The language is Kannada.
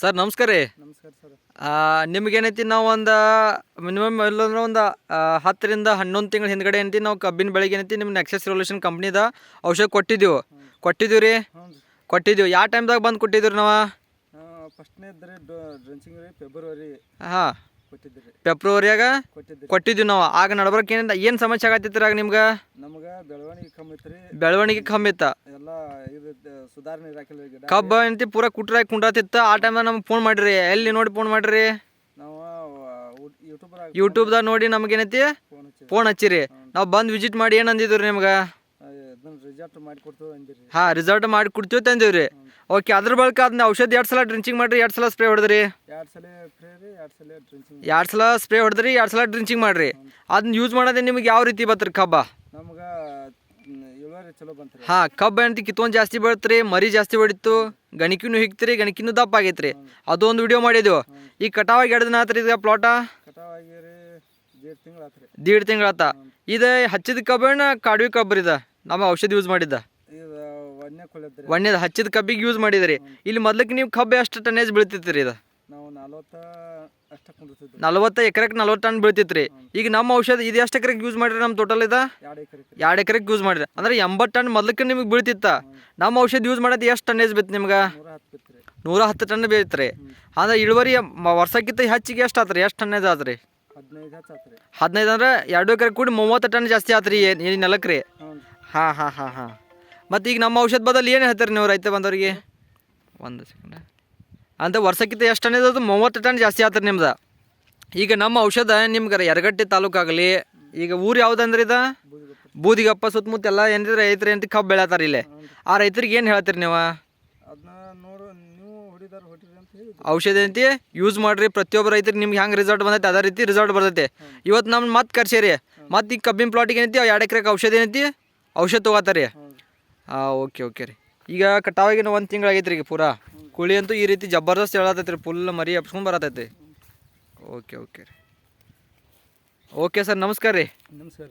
ಸರ್ ನಮಸ್ಕಾರ ರೀ. ನಮಸ್ಕಾರ ಸರ್. ನಿಮ್ಗೇನೈತಿ ನಾವು ಒಂದು ಮಿನಿಮಮ್ ಇಲ್ಲಂದ್ರೆ ಒಂದು ಹತ್ತರಿಂದ ಹನ್ನೊಂದು ತಿಂಗಳ ಹಿಂದ್ಗಡೆ ಏನೈತಿ ನಾವು ಕಬ್ಬಿನ ಬೆಳೆಗೆ ಏನೈತಿ ನಿಮ್ಮ ನೆಕ್ಸಸ್ ರೆವಲ್ಯೂಷನ್ ಕಂಪ್ನಿದ ಔಷಧ ಕೊಟ್ಟಿದ್ದೀವಿ. ಕೊಟ್ಟಿದ್ದೀವಿ ರೀ? ಕೊಟ್ಟಿದ್ದೀವಿ. ಯಾವ ಟೈಮ್ದಾಗ ಬಂದು ಕೊಟ್ಟಿದ್ದೀವಿ ನಾವು? ಡ್ರೆಂಚಿಂಗ್ ರೀ ಫೆಬ್ರವರಿ ಹಾಂ. ಫೆಬ್ರವರಿಯಾಗ ಕೊಟ್ಟಿದ್ದೀವಿ ನಾವು. ಆಗ ನಡ್ಬರ್ಕ್ ಏನಿಂದ ಏನು ಸಮಸ್ಯೆ ಆಗತ್ತಿತ್ತು ಆಗ ನಿಮ್ಗೆ? ನಮ್ಗೆ ಬೆಳವಣಿಗೆ ಕಮ್ಮಿ ಐತ್ರಿ. ಬೆಳವಣಿಗೆ ಕಮ್ಮಿ ಇತ್ತ? ಎಲ್ಲ ಸುಧಾರಣೆ ಇರಾಕಿಲ್ಲ ಗಿಡ ಕಬ್ಬ ಏನೈತಿ ಪೂರಾ ಕುಟ್ರಾಗಿ ಕುಂಡಾತಿತ್ತು. ಆ ಟೈಮ್ದಾಗ ನಮ್ಗೆ ಫೋನ್ ಮಾಡಿರಿ. ಎಲ್ಲಿ ನೋಡಿ ಫೋನ್ ಮಾಡಿರಿ? ನಾವು ಯೂಟ್ಯೂಬ್ದಾಗ ನೋಡಿ ನಮಗೇನೈತಿ ಫೋನ್ ಹಚ್ಚಿ ಫೋನ್ ಹಚ್ಚಿರಿ. ನಾವು ಬಂದು ವಿಸಿಟ್ ಮಾಡಿ ಏನು ಅಂದಿದ್ರು ನಿಮ್ಗೆ? ಹಾಂ ರಿಸಲ್ಟ್ ಮಾಡಿ ಕೊಡ್ತೀವಿ ತಂದೀವಿ ರೀ ಓಕೆ ಅದ್ರ ಬಳಿಕ ಅದನ್ನ ಔಷಧ ಎರಡು ಸಲ ಡ್ರಿಂಚಿಂಗ್ ಮಾಡ್ರಿ ಎರಡು ಸಲ ಸ್ಪ್ರೇ ಹೊಡೆದ್ರಿ. ಎರಡು ಸಲ ಸ್ಪ್ರೇ ಹೊಡೆದ್ರಿ ಎರಡು ಸಲ ಡ್ರಿಂಚಿಂಗ್ ಮಾಡ್ರಿ. ಅದನ್ನ ಯೂಸ್ ಮಾಡೋದೇ ನಿಮ್ಗೆ ಯಾವ ರೀತಿ ಬತ್ರಿ ಕಬ್ಬ ನಮ್ಗೆ ಇಳುವರಿ ಚಲೋ ಬಂತ್ರಿ ಹಾಂ ಕಬ್ಬು ಏನಂತ ಕಿತ್ತೊಂದು ಜಾಸ್ತಿ ಬೆಳತ್ರಿ ಮರಿ ಜಾಸ್ತಿ ಬೆಳೀತು ಗಣಕಿನೂ ಹಿಗ್ತ್ರಿ ಗಣಕಿನೂ ದಪ್ಪ ಆಗೈತ್ರಿ. ಅದೊಂದು ವಿಡಿಯೋ ಮಾಡಿದ್ವು. ಈ ಕಟಾವಾಗಿ ಎರಡು ದಿನ ಆತ್ರಿ ಈಗ ಪ್ಲಾಟ ದೇಡ್ ತಿಂಗಳಾತ ಇದು ಹಚ್ಚಿದ ಕಬ್ಬಣ್ಣ ಕಾಡುವಿ ಕಬ್ಬರಿ ಇದ. ನಮ್ಮ ಔಷಧ ಯೂಸ್ ಮಾಡಿದ್ದ. ಒಣ್ಣೆದು ಹಚ್ಚಿದ ಕಬ್ಬಿಗೆ ಯೂಸ್ ಮಾಡಿದ್ರಿ. ಇಲ್ಲಿ ಮೊದ್ಲಕ್ಕೆ ನೀವು ಕಬ್ಬು ಎಷ್ಟು ಟನ್ನೇಜ್ ಬೀಳ್ತಿತ್ರಿ ಇದು? ನಾವು ಎಕರೆಕ್ ಅಷ್ಟ ಕುಂದಿರ್ತಿದ್ವಿ. ನಲ್ವತ್ತು ಎಕರೆಗೆ ನಲ್ವತ್ತು ಟನ್ ಬೀಳ್ತಿತ್ರಿ. ಈಗ ನಮ್ಮ ಔಷಧ ಇದು ಎಷ್ಟು ಎಕರೆಗೆ ಯೂಸ್ ಮಾಡಿರಿ ನಮ್ಮ ಟೋಟಲ್ ಇದ? ಎರಡು ಎಕರೆ ಎರಡು ಎಕರೆಗೆ ಯೂಸ್ ಮಾಡಿದ್ರೆ ಅಂದ್ರೆ ಎಂಬತ್ತು ಟನ್ ಮೊದಲಕ್ಕೆ ನಿಮಗೆ ಬೀಳ್ತಿತ್ತ? ನಮ್ಮ ಔಷಧ ಯೂಸ್ ಮಾಡೋದು ಎಷ್ಟು ಟನ್ನೇಜ್ ಬಿತ್ತು ನಿಮ್ಗೆ? ನೂರ ಹತ್ತು ಬಿತ್ರಿ ನೂರ ಹತ್ತು ಟನ್ ಬೀಳ್ತ್ರಿ. ಅಂದ್ರೆ ಇಳುವರಿ ಮ- ವರ್ಷಕ್ಕಿಂತ ಹೆಚ್ಚಿಗೆ ಎಷ್ಟು ಆತ್ರಿ? ಎಷ್ಟು ಟನ್ನೇಜ್ ಆತ್ರಿ? ಹದಿನೈದು ಹದಿನೈದು ಅಂದ್ರೆ ಎರಡು ಎಕರೆ ಕೂಡಿ ಮೂವತ್ತು ಟನ್ ಜಾಸ್ತಿ ಆತ್ರಿ ಈ ನೆಲಕ್ಕೆ ರೀ. ಹಾ ಹಾಂ ಹಾಂ ಹಾಂ ಹಾಂ. ಮತ್ತು ಈಗ ನಮ್ಮ ಔಷಧ ಬದಲು ಏನು ಹೇಳ್ತಾರೆ ನೀವು ರೈತ ಬಂದವರಿಗೆ? ಒಂದು ಸೆಕೆಂಡ್ ಅಂತ ವರ್ಷಕ್ಕಿಂತ ಎಷ್ಟು ಟನ್ ಇದ್ದದು ಮೂವತ್ತು ಟನ್ ಜಾಸ್ತಿ ಆತ್ರಿ ನಿಮ್ದು. ಈಗ ನಮ್ಮ ಔಷಧ ನಿಮ್ಗೆ ಯರಗಟ್ಟಿ ತಾಲೂಕಾಗಲಿ ಈಗ ಊರು ಯಾವ್ದಂದ್ರೆ ಇದು? ಬೂದಿಗೊಪ್ಪ ಸುತ್ತಮುತ್ತ ಎಲ್ಲ ಏನಿದ್ರೆ ರೈತರು ಅಂತ ಕಬ್ಬು ಬೆಳತಾರ ಇಲ್ಲೇ. ಆ ರೈತರಿಗೆ ಏನು ಹೇಳ್ತೀರಿ ನೀವು? ಔಷಧಿ ಅಂತ ಯೂಸ್ ಮಾಡ್ರಿ, ಪ್ರತಿಯೊಬ್ಬ ರೈತರಿಗೆ ನಿಮ್ಗೆ ಹೆಂಗೆ ರಿಸಲ್ಟ್ ಬಂದೈತೆ, ಅದೇ ರೀತಿ ರಿಸಲ್ಟ್ ಬರ್ತೈತೆ. ಇವತ್ತು ನಮ್ಮ ಮತ್ತೆ ಕರ್ಸೇರಿ, ಮತ್ತು ಈಗ ಕಬ್ಬಿನ ಪ್ಲಾಟಿಗೆ ಏನೈತಿ, ಎರಡು ಎಕರೆಗೆ ಔಷಧ ಏನೈತಿ, ಔಷಧ ತೊಗೋತಾರಿ. ಹಾಂ ಓಕೆ ಓಕೆ ರೀ. ಈಗ ಕಟಾವಾಗಿನ ಒಂದು ತಿಂಗಳಾಗೈತೆ ರೀ ಈಗ ಪೂರಾ. ಕುಳಿ ಅಂತೂ ಈ ರೀತಿ ಜಬರ್ದಸ್ತ್ ಹೇಳತೈತಿ ರೀ ಫುಲ್ ಮರಿ ಹಬ್ಸ್ಕೊಂಡ್ ಬರತೈತಿ. ಓಕೆ ಓಕೆ ರೀ. ಓಕೆ ಸರ್ ನಮಸ್ಕಾರ ರೀ. ನಮಸ್ಕಾರ